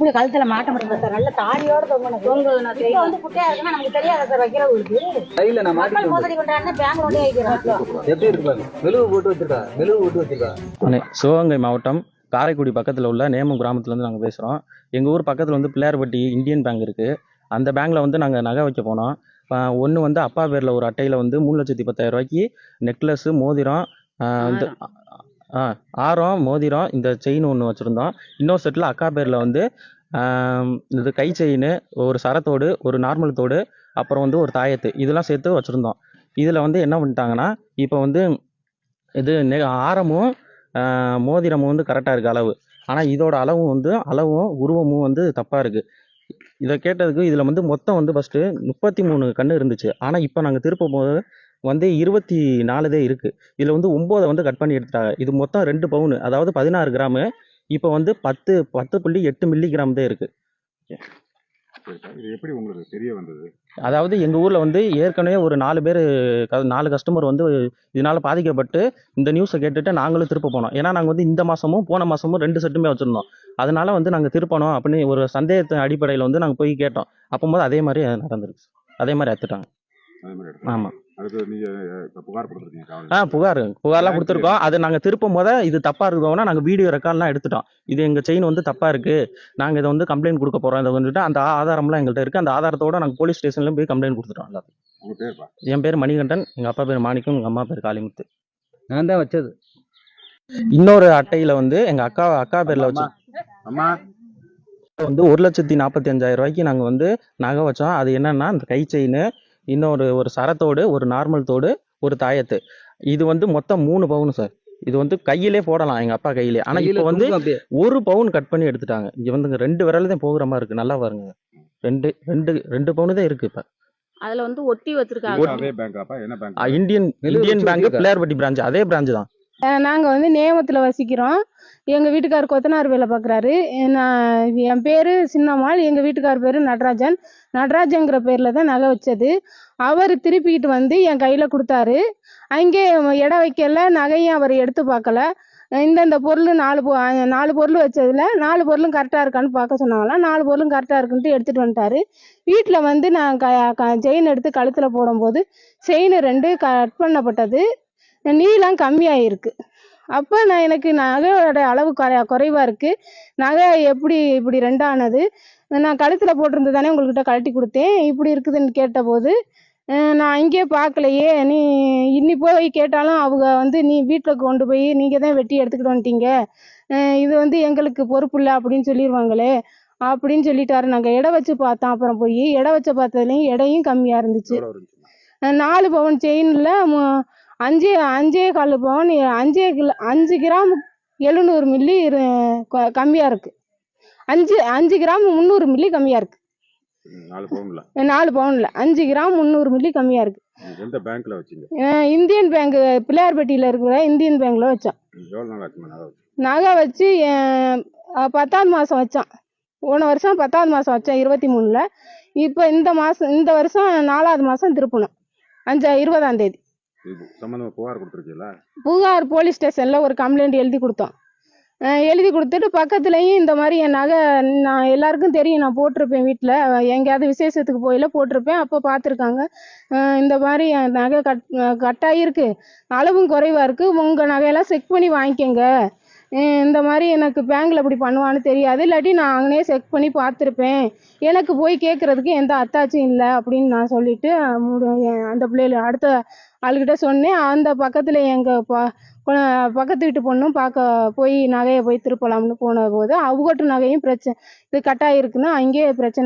இப்படி கழுத்துல மாட்ட முடியாது சார். நல்ல தாடியோட தொங்கணும். தொங்குதுண்ணா இப்போ வந்து குட்டையா இருக்குன்னா நமக்கு தெரியாது சார் வைக்கிறவங்களுக்கு கையில நான் மாட்டிட்டு மோசடி பண்றாங்க பேங்க் கொண்டே வைக்கிறோம் எப்படி இருக்கு பாருங்க மெழுகு போட்டு வச்சிருக்கா? மெழுகு போட்டு வச்சிருக்கா? சிவகங்கை மாவட்டம் காரைக்குடி பக்கத்தில் உள்ள நேமம் கிராமத்துலேருந்து நாங்கள் பேசுகிறோம் எங்கள் ஊர் பக்கத்தில் வந்து பிள்ளையார்பட்டி இந்தியன் பேங்க் இருக்குது அந்த பேங்க்கில் வந்து நாங்கள் நகை வைக்க போனோம். ஒன்று வந்து அப்பா பேரில் ஒரு அட்டையில் வந்து மூணு லட்சத்தி பத்தாயிரம் ரூபாய்க்கு நெக்லஸ்ஸு மோதிரம் ஆரம் மோதிரம் இந்த செயின் ஒன்று வச்சுருந்தோம். இன்னொரு செட்டில் அக்கா பேரில் வந்து இது கை செயின் ஒரு சரத்தோடு ஒரு நார்மல் தோடு அப்புறம் வந்து ஒரு தாயத்து இதெல்லாம் சேர்த்து வச்சுருந்தோம். இதில் வந்து என்ன பண்ணிட்டாங்கன்னா இப்போ வந்து இது நெ ஆரமும் மோதிரமும் வந்து கரெக்டாக இருக்குது அளவு. ஆனால் இதோட அளவும் வந்து அளவும் உருவமும் வந்து தப்பாக இருக்குது இதை கேட்டதுக்கு இதில் வந்து மொத்தம் வந்து ஃபஸ்ட்டு முப்பத்தி மூணு கன்று இருந்துச்சு. ஆனால் இப்போ நாங்கள் திருப்பும் போது வந்து இருபத்தி நாலு தான் இருக்குது இதில் வந்து ஒம்போதை வந்து கட் பண்ணி எடுத்துட்டாங்க இது மொத்தம் ரெண்டு பவுனு. அதாவது பதினாறு கிராமு. இப்போ வந்து பத்து பத்து புள்ளி எட்டு மில்லி கிராம் தான் இருக்குது எப்படி உங்களுக்கு தெரிய வந்தது? அதாவது எங்கள் ஊரில் வந்து ஏற்கனவே ஒரு நாலு பேர் நாலு கஸ்டமர் வந்து இதனால் பாதிக்கப்பட்டு இந்த நியூஸை கேட்டுட்டு நாங்களும் திருப்ப போனோம். ஏன்னா நாங்கள் வந்து இந்த மாதமும் போன மாதமும் ரெண்டு செட்டுமே வச்சுருந்தோம். அதனால வந்து நாங்கள் திருப்பணும் அப்படின்னு ஒரு சந்தேகத்தின் அடிப்படையில் வந்து நாங்கள் போய் கேட்டோம். அப்போது அதே மாதிரி நடந்துருச்சு அதே மாதிரி எடுத்துட்டாங்க ஆமாம் ஆ புகார். புகார்லாம் கொடுத்துருக்கோம். அது நாங்கள் திருப்பும் போத இது தப்பாக இருக்குதோன்னா நாங்கள் வீடியோ ரெக்கார்ட்லாம் எடுத்துட்டோம். இது எங்கள் செயின் வந்து தப்பாக இருக்குது நாங்கள் இதை வந்து கம்ப்ளைண்ட் கொடுக்க போகிறோம் இதை வந்துட்டு அந்த ஆதாரம்லாம் எங்கள்கிட்ட இருக்குது அந்த ஆதாரத்தோட நாங்கள் போலீஸ் ஸ்டேஷன்லையும் போய் கம்ப்ளைண்ட் கொடுத்துட்டோம் எல்லாத்தையும். என் பேர் மணிகண்டன். எங்கள் அப்பா பேர் மாணிக்கம். எங்கள் அம்மா பேர் காளிமுத்து. நான் தான் வச்சது. இன்னொரு அட்டையில் வந்து எங்கள் அக்கா அக்கா பேரில் வச்சு அம்மா. வந்து ஒரு லட்சத்தி நாற்பத்தி அஞ்சாயிரம் ரூபாய்க்கு நாங்கள் வந்து நகை வச்சோம். அது என்னன்னா இந்த கை செயின் இன்னொரு ஒரு சரத்தோடு ஒரு நார்மல் தோடு ஒரு தாயத்து. இது வந்து மொத்தம் மூணு பவுன் சார் இது வந்து கையிலே போடலாம் எங்கள் அப்பா கையிலே. ஆனால் இப்போ வந்து ஒரு பவுன் கட் பண்ணி எடுத்துட்டாங்க. இங்கே வந்து இங்க ரெண்டு விரல் தான் போகிற மாதிரி இருக்குது நல்லா பாருங்க. ரெண்டு ரெண்டு ரெண்டு பவுனு தான் இருக்குது இப்போ. அதுல வந்து ஒட்டி வச்சிருக்காங்க. Indian Indian Bank. Pillaiyarpatti branch அதே பிரான்ச் தான். நாங்கள் வந்து நேமத்தில் வசிக்கிறோம். எங்கள் வீட்டுக்கார் கொத்தனார் வேலை பார்க்குறாரு நான் என் பேர் சின்னம்மாள் எங்கள் வீட்டுக்கார் பேர் நடராஜன். நடராஜங்கிற பேரில் தான் நகை வச்சது. அவர் திருப்பிக்கிட்டு வந்து என் கையில் கொடுத்தாரு. அங்கே இடம் வைக்கல நகையும் அவர் எடுத்து பார்க்கல இந்தந்த பொருள் நாலு பொ நாலு பொருள் வச்சதில் நாலு பொருளும் கரெக்டாக இருக்கான்னு பார்க்க சொன்னாங்களாம் நாலு பொருளும் கரெக்டாக இருக்குன்ட்டு எடுத்துகிட்டு வந்துட்டாரு. வீட்டில் வந்து நான் க க செயின் எடுத்து கழுத்தில் போடும்போது செயின் ரெண்டு கட் பண்ணப்பட்டது. நீளம் கம்மியாயிருக்கு. அப்போ நான் எனக்கு நகையோட அளவு குறை குறைவாக இருக்குது நகை எப்படி இப்படி ரெண்டானது? நான் கழுத்தில் போட்டிருந்து தானே உங்கள்கிட்ட கழட்டி கொடுத்தேன். இப்படி இருக்குதுன்னு கேட்டபோது நான் அங்கேயே பார்க்கலையே. நீ இன்னி போய் கேட்டாலும் அவங்க வந்து நீ வீட்டில் கொண்டு போய் நீங்கள் தான் வெட்டி எடுத்துக்கிட்டு வந்துட்டீங்க. இது வந்து எங்களுக்கு பொறுப்பு இல்லை அப்படின்னு சொல்லிடுவாங்களே அப்படின்னு சொல்லிட்டாரு. நாங்கள் எடை வச்சு பார்த்தோம். அப்புறம் போய் எடை வச்சு பார்த்ததுலேயும் எடையும் கம்மியாக இருந்துச்சு. நாலு பவுன் செயினில் அஞ்சே அஞ்சே கால் பவுன் அஞ்சே கிலோ அஞ்சு கிராம் எழுநூறு மில்லி கம்மியாக இருக்குது அஞ்சு அஞ்சு கிராம் முந்நூறு மில்லி கம்மியாக இருக்குது நாலு பவுன்ல. நாலு பவுனில். அஞ்சு கிராம் முந்நூறு மில்லி கம்மியாக இருக்குது எந்த பேங்க்ல வச்சீங்க? இந்தியன் பேங்க் பிள்ளையார்பட்டியில் இருக்கிற இந்தியன் பேங்க்கில் வச்சோம். நகை வச்சு? பத்தாவது மாதம் வச்சோம். போன வருஷம் பத்தாவது மாதம் வச்சோம் இருபத்தி மூணில். இப்போ இந்த மாதம் இந்த வருஷம் நாலாவது மாதம் திருப்பணும். அஞ்சா இருபதாம் தேதி. சம்பந்தமா புகார் கொடுத்துருக்கீங்களா? புகார் போலீஸ் ஸ்டேஷனில் ஒரு கம்ப்ளைண்ட் எழுதி கொடுத்தோம். எழுதி கொடுத்துட்டு பக்கத்துலேயும் இந்த மாதிரி என் நகை நான் எல்லாருக்கும் தெரியும் நான் போட்டிருப்பேன் வீட்டில் எங்கேயாவது விசேஷத்துக்கு போயில போட்டிருப்பேன் அப்போ பார்த்துருக்காங்க. இந்த மாதிரி என் நகை கட் கட்டாயிருக்கு. அளவும் குறைவாக இருக்குது உங்கள் நகையெல்லாம் செக் பண்ணி வாங்கிக்கோங்க. இந்த மாதிரி எனக்கு பேங்க்கில் இப்படி பண்ணுவான்னு தெரியாது. இல்லாட்டி நான் அங்கனே செக் பண்ணி பார்த்துருப்பேன். எனக்கு போய் கேட்குறதுக்கு எந்த அத்தாச்சும் இல்லை அப்படின்னு நான் சொல்லிவிட்டு அந்த பிள்ளைகள் அடுத்த ஆளுக்கிட்ட சொன்னேன். அந்த பக்கத்தில் எங்கள் ப பக்கத்து வீட்டு பொண்ணும் பார்க்க போய் நகையை போய் திருப்பலாம்னு போன போது அவங்கட்டு நகையும் பிரச்சனை இது கட்டாயிருக்குன்னு அங்கேயே பிரச்சனை